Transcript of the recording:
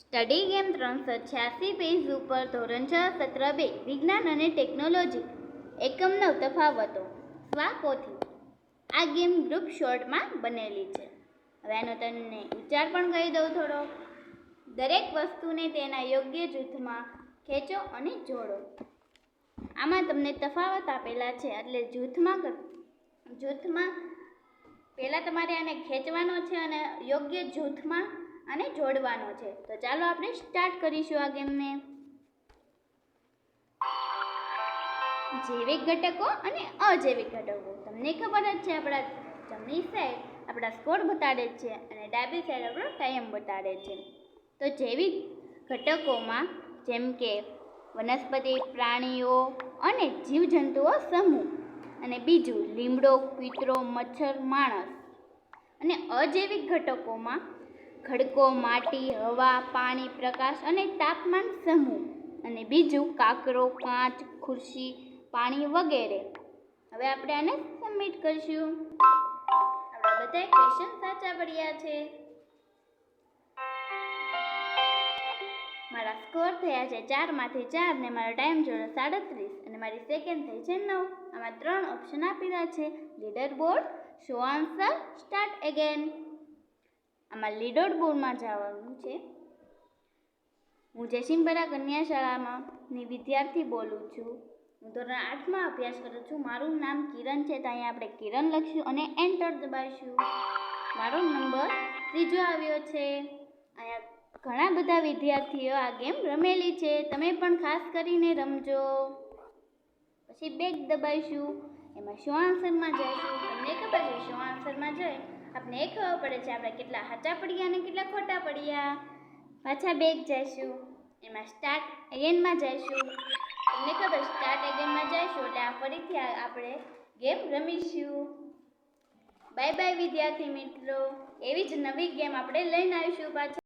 Study game ત્રણસો છ્યાસી page ઉપર ધોરણ છ, સત્ર બે, વિજ્ઞાન અને ટેકનોલોજી એકમ નવ તફાવતો સ્વાકોથી આ ગેમ ગ્રુપ શોર્ટમાં બનેલી છે. હવે આનો તમને ઉચ્ચાર પણ કહી દઉં થોડો. દરેક વસ્તુને તેના યોગ્ય જૂથમાં ખેંચો અને જોડો. આમાં તમને તફાવત આપેલા છે, એટલે જૂથમાં જૂથમાં પહેલાં તમારે આને ખેંચવાનો છે અને યોગ્ય જૂથમાં આને જોડવાનો છે. તો ચાલો આપણે સ્ટાર્ટ કરીશું આ ગેમને જૈવિક ઘટકો અને અજૈવિક ઘટકો. તમને ખબર જ છે, આપણા જમણી સાઈડ આપણા સ્કોર બતાડે છે અને ડાબી સાઈડ આપણો ટાઈમ બતાડે છે. તો જૈવિક ઘટકોમાં જેમ કે વનસ્પતિ, પ્રાણીઓ અને જીવજંતુઓ સમૂહ અને બીજું લીમડો, કૂતરો, મચ્છર, માણસ અને અજૈવિક ઘટકોમાં ખડકો, માટી, હવા, પાણી, પ્રકાશ અને તાપમાન સમૂહ. અને બીજું કાકરો, કાચ, ખુરશી, પાણી વગેરે. હવે આપણે આને સબમિટ કરીશું. આપણા બધા ક્વેશ્ચન સાચા પડ્યા છે. મારા સ્કોર થયા છે ચારમાંથી ચાર ને મારો ટાઈમ જોડે સાડત્રીસ અને મારી સેકન્ડ થઈ છે નવ. આમાં ત્રણ ઓપ્શન આપેલા છે. Leader board show answer start again આમાં લીડોડ બોર્ડમાં જવાનું છે. હું જયસિંહપરા કન્યા શાળામાંની વિદ્યાર્થી બોલું છું. હું ધોરણ આઠમાં અભ્યાસ કરું છું. મારું નામ કિરણ છે. તો અહીંયા આપણે કિરણ લખશું અને એન્ટર દબાવીશું. મારો નંબર ત્રીજો આવ્યો છે. અહીંયા ઘણા બધા વિદ્યાર્થીઓ આ ગેમ રમેલી છે. તમે પણ ખાસ કરીને રમજો. પછી બેગ દબાવીશું. એમાં શું આન્સરમાં જઈશું? તમને ખબર છે શું આન્સરમાં જઈ? આપણે ખબર પડે છે, આપણે કેટલા સાચા પડ્યા અને કેટલા ખોટા પડ્યા પાછા બેગ જઈશું, એમાં સ્ટાર્ટ એગેનમાં જઈશું. તમને ખબર સ્ટાર્ટ એગેનમાં જઈશું એટલે આ ફરીથી આપણે ગેમ રમીશું. બાય બાય વિદ્યાર્થી મિત્રો, એવી જ નવી ગેમ આપણે લઈને આવીશું પાછા.